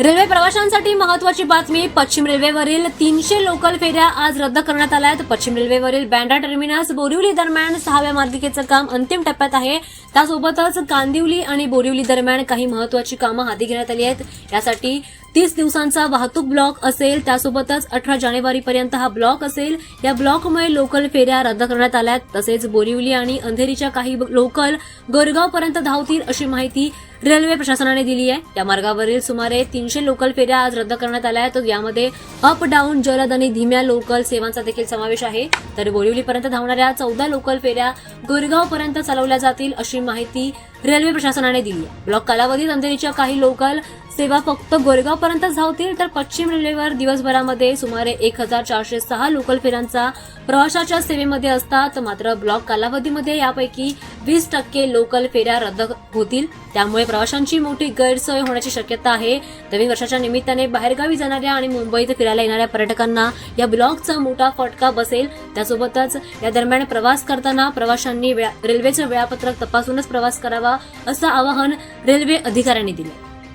Railway प्रवाशांसाठी महत्वाची बातमी पश्चिम रेल्वेवरील तीनशे लोकल फेऱ्या आज रद्द करण्यात आल्या आहेत. पश्चिम रेल्वेवरील बँड्रा टर्मिनस बोरिवली दरम्यान सहाव्या मार्गिकेचं काम अंतिम टप्प्यात आहे. त्यासोबतच कांदिवली आणि बोरिवली दरम्यान काही महत्वाची कामं हाती घेण्यात आली आहेत. यासाठी तीस दिवसांचा वाहतूक ब्लॉक असेल त्यासोबतच अठरा जानेवारीपर्यंत हा ब्लॉक असेल. या ब्लॉकमुळे लोकल फेऱ्या रद्द करण्यात आल्या तसेच बोरिवली आणि अंधेरीच्या काही लोकल गोरगावपर्यंत धावतील अशी माहिती रेल्वे प्रशासनाने दिली आहे. या मार्गावरील सुमारे तीनशे लोकल फेऱ्या आज रद्द करण्यात आल्या आहेत. यामध्ये अप डाऊन जलद आणि धीम्या लोकल सेवांचा देखील समावेश आहे. तर बोरिवलीपर्यंत धावणाऱ्या चौदा लोकल फेऱ्या गोरेगावपर्यंत चालवल्या जातील अशी माहिती रेल्वे प्रशासनाने दिली आहे. ब्लॉक कालावधीत अंधेरीच्या काही लोकल सेवा फक्त पर्यंत धावतील तर पश्चिम रेल्वेवर दिवसभरामध्ये सुमारे एक हजार चारशे सहा लोकल फेऱ्यांचा प्रवाशाच्या सेवेमध्ये असतात. मात्र ब्लॉक कालावधीमध्ये यापैकी वीस टक्के लोकल फेऱ्या रद्द होतील. त्यामुळे प्रवाशांची मोठी गैरसोय होण्याची शक्यता आहे. नवीन वर्षाच्या निमित्ताने बाहेरगावी जाणाऱ्या आणि मुंबईत फिरायला येणाऱ्या पर्यटकांना या ब्लॉकचा मोठा फटका बसेल. त्यासोबतच या दरम्यान प्रवास करताना प्रवाशांनी वेळा- रेल्वेचं वेळापत्रक तपासूनच प्रवास करावा असं आवाहन रेल्वे अधिकाऱ्यांनी दिलं.